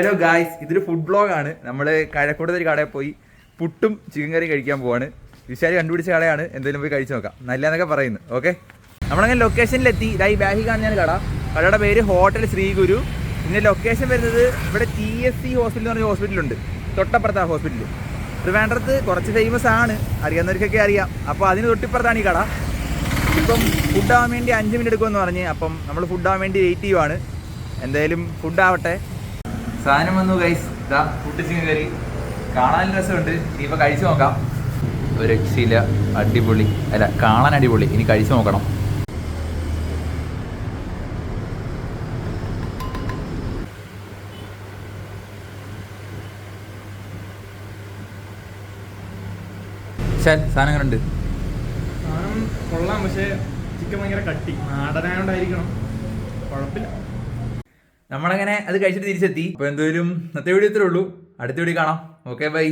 Hello guys ഇതൊരു food ബ്ലോഗാണ് നമ്മൾ കഴക്കൂടത്ത് ഒരു കടയിൽ പോയി പുട്ടും ചിക്കൻ കറിയും കഴിക്കാൻ പോവാണ്. വിശാൽ കണ്ടുപിടിച്ച കടയാണ്. എന്തെങ്കിലും പോയി കഴിച്ചു നോക്കാം. നല്ലതെന്നൊക്കെ പറയുന്നു. ഓക്കെ നമ്മളങ്ങനെ ലൊക്കേഷനിലെത്തി ഇതായി ബാഹി കാണുന്ന കട. കടയുടെ പേര് ഹോട്ടൽ ശ്രീഗുരു. പിന്നെ ലൊക്കേഷൻ വരുന്നത് ഇവിടെ ടി എസ് സി ഹോസ്പിറ്റൽ എന്ന് പറഞ്ഞ ഹോസ്പിറ്റലുണ്ട് തൊട്ടപ്പുറത്ത് ആ ഹോസ്പിറ്റൽ ട്രിവാൻഡ്രത്ത് കുറച്ച് ഫേമസ് ആണ്. അറിയാവുന്നവർക്കൊക്കെ അറിയാം. അപ്പോൾ അതിന് തൊട്ടിപ്പുറത്താണ് ഈ കട. ഇപ്പം ഫുഡ് ആവാൻ വേണ്ടി അഞ്ച് മിനിറ്റ് എടുക്കുമെന്ന് പറഞ്ഞ്. അപ്പം നമ്മൾ ഫുഡ് ആവാൻ വേണ്ടി വെയിറ്റ് ചെയ്യുവാണ്. എന്തായാലും ഫുഡ് ആവട്ടെ. സാധനം വന്നു ഗൈസ് ഇതാ ചിക്കൻ കറി കാണാൻ രസമുണ്ട്. ഇനിയിപ്പോൾ കഴിച്ചു നോക്കാം. ഒരു രക്ഷയില്ല അടിപൊളി. അല്ല കാണാൻ അടിപൊളി. ഇനി കഴിച്ചു നോക്കണം. സാധനങ്ങളുണ്ട് സാധനം കൊള്ളാം പക്ഷേ ചിക്കൻ ഭയങ്കര കട്ടി. നാടനായോണ്ടായിരിക്കണം. കുഴപ്പമില്ല. നമ്മളങ്ങനെ അത് കഴിച്ചിട്ട് തിരിച്ചെത്തി. അപ്പോൾ എന്തായാലും ഇന്നത്തെ വീഡിയോ ഇത്രേ ഉള്ളൂ. അടുത്ത വീഡിയോ കാണാം. Okay bye